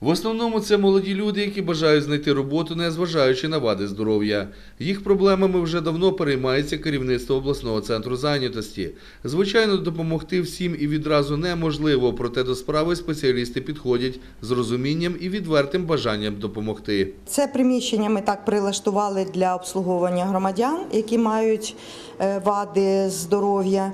В основному це молоді люди, які бажають знайти роботу, не зважаючи на вади здоров'я. Їх проблемами вже давно переймається керівництво обласного центру зайнятості. Звичайно, допомогти всім і відразу неможливо, проте до справи спеціалісти підходять з розумінням і відвертим бажанням допомогти. Це приміщення ми так прилаштували для обслуговування громадян, які мають е, вади здоров'я.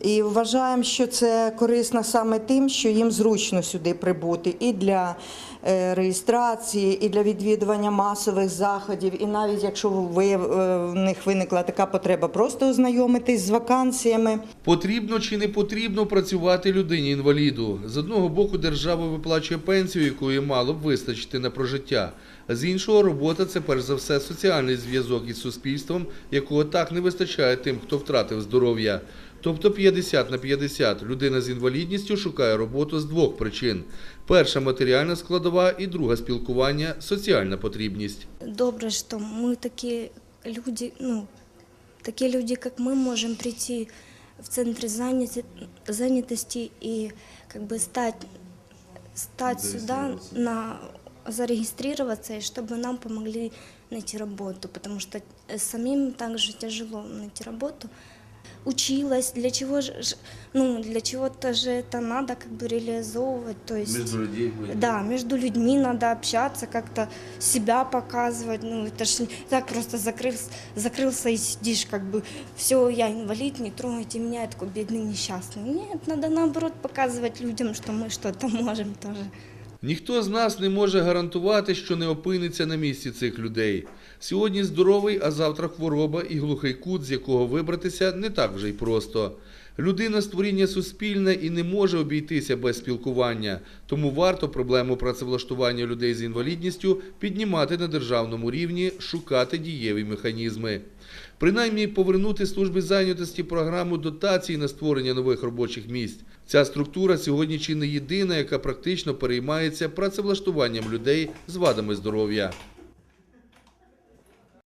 І вважаємо, що це корисно саме тим, що їм зручно сюди прибути і для е, реєстрації, і для відвідування масових заходів. І навіть якщо ви, е, в них виникла така потреба, просто ознайомитись з вакансіями. Потрібно чи не потрібно працювати людині інваліду. З одного боку, держава виплачує пенсію, якої мало б вистачити на прожиття. З іншого, робота це перш за все соціальний зв'язок із суспільством, якого так не вистачає тим, хто втратив здоров'я. Тобто 50 на 50 людина з інвалідністю шукає роботу з двох причин: перша матеріальна складова і друга спілкування соціальна потрібність. добре, что мы такие люди, ну, такие люди, как мы, можем прийти в центр занятости, занятости и как бы стать, стать сюда на зарегистрироваться, и чтобы нам помогли найти работу, потому что э, самим также тяжело найти работу. Училась, для чего же, ж- ну, для чего-то же это надо как бы реализовывать, то есть... людей Да, между людьми надо общаться, как-то себя показывать. Ну, это ж не так просто закрылся, закрылся и сидишь, как бы, все, я инвалид, не трогайте меня, я такой бедный, несчастный. Нет, надо наоборот показывать людям, что мы что-то можем тоже. Ніхто з нас не може гарантувати, що не опиниться на місці цих людей. Сьогодні здоровий, а завтра хвороба і глухий кут, з якого вибратися не так вже й просто. Людина створіння суспільне і не може обійтися без спілкування, тому варто проблему працевлаштування людей з інвалідністю піднімати на державному рівні, шукати дієві механізми. Принаймні повернути службі зайнятості програму дотацій на створення нових робочих місць. Ця структура сьогодні чи не єдина, яка практично переймається працевлаштуванням людей з вадами здоров'я.